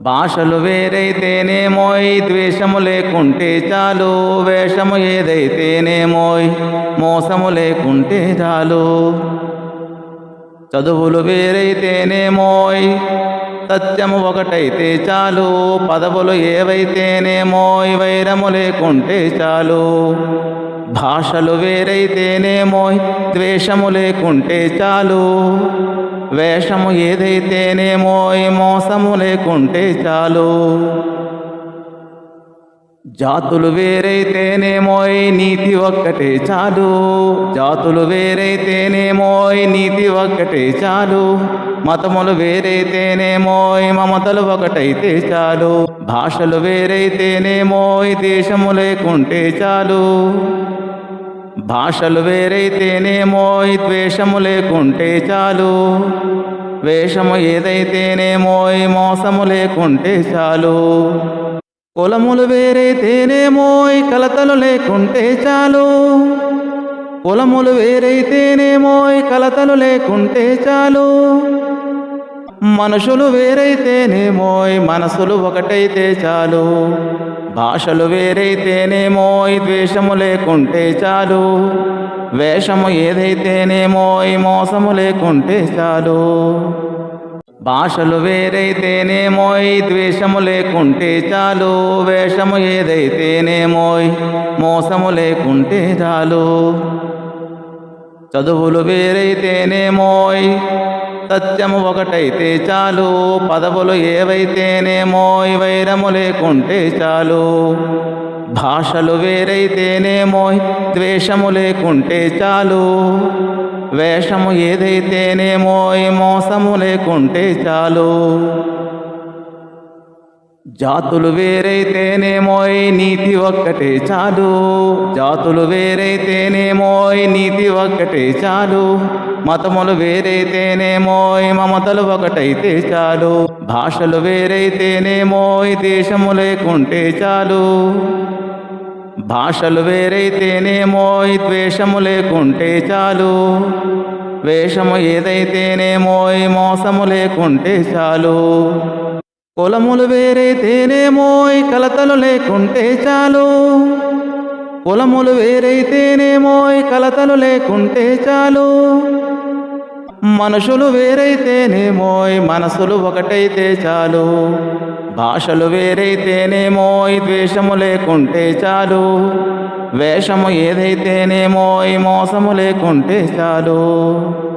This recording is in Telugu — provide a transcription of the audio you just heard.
భాషలు వేరైతేనేమోయ్ ద్వేషము లేకుంటే చాలు. వేషము ఏదైతేనేమోయ్ మోసము లేకుంటే చాలు. చదువులు వేరైతేనేమోయ్ సత్యము ఒకటైతే చాలు. పదవులు ఏవైతేనేమోయ్ వైరము లేకుంటే చాలు. భాషలు వేరైతేనేమోయ్ ద్వేషము లేకుంటే చాలు. వేషము ఏదైతేనేమోయ్ మోసము లేకుంటే చాలు. జాతులు వేరైతేనేమోయ్ నీతి ఒక్కటే చాలు. జాతులు వేరైతేనేమోయ్ నీతి ఒక్కటే చాలు. మతములు వేరైతేనేమోయ్ మమతలు ఒకటైతే చాలు. భాషలు వేరైతేనేమోయ్ దేశము లేకుంటే చాలు. భాషలు వేరైతేనేమోయ్ ద్వేషము లేకుంటే చాలు. వేషము ఏదైతేనేమో మోసము లేకుంటే చాలు. కులములు వేరైతేనేమో కలతలు లేకుంటే చాలు. కులములు వేరైతేనేమోయ్ కలతలు లేకుంటే చాలు. మనుషులు వేరైతేనేమోయ్ మనసులు ఒకటైతే చాలు. భాషలు వేరైతేనేమోయ్ ద్వేషము లేకుంటే చాలు. వేషము ఏదైతేనేమోయ్ మోసము లేకుంటే చాలు. భాషలు వేరైతేనేమోయ్ ద్వేషము లేకుంటే చాలు. వేషము ఏదైతేనేమోయ్ మోసము లేకుంటే చాలు. చదువులు వేరైతేనేమోయ్ సత్యము ఒకటైతే చాలు. పదవులు ఏవైతేనేమో వైరము లేకుంటే చాలు. భాషలు వేరైతేనేమో ద్వేషము లేకుంటే చాలు. వేషము ఏదైతేనేమో మోసము లేకుంటే చాలు. జాతులు వేరైతేనేమోయ్ నీతి ఒక్కటే చాలు. జాతులు వేరైతేనేమోయ్ నీతి ఒక్కటే చాలు. మతములు వేరైతేనేమోయ్ మమతలు ఒకటైతే చాలు. భాషలు వేరైతేనేమోయ్ దేశము లేకుంటే చాలు. భాషలు వేరైతేనేమోయ్ ద్వేషము లేకుంటే చాలు. వేషము ఏదైతేనేమోయ్ మోసము లేకుంటే చాలు. కులములు వేరైతేనేమోయ్ కలతలు లేకుంటే చాలు. కులములు వేరైతేనేమోయ్ కలతలు లేకుంటే చాలు. మనుషులు వేరైతేనేమోయ్ మనసులు ఒకటైతే చాలు. భాషలు వేరైతేనేమోయ్ ద్వేషము లేకుంటే చాలు. వేషము ఏదైతేనేమోయ్ మోసము లేకుంటే చాలు.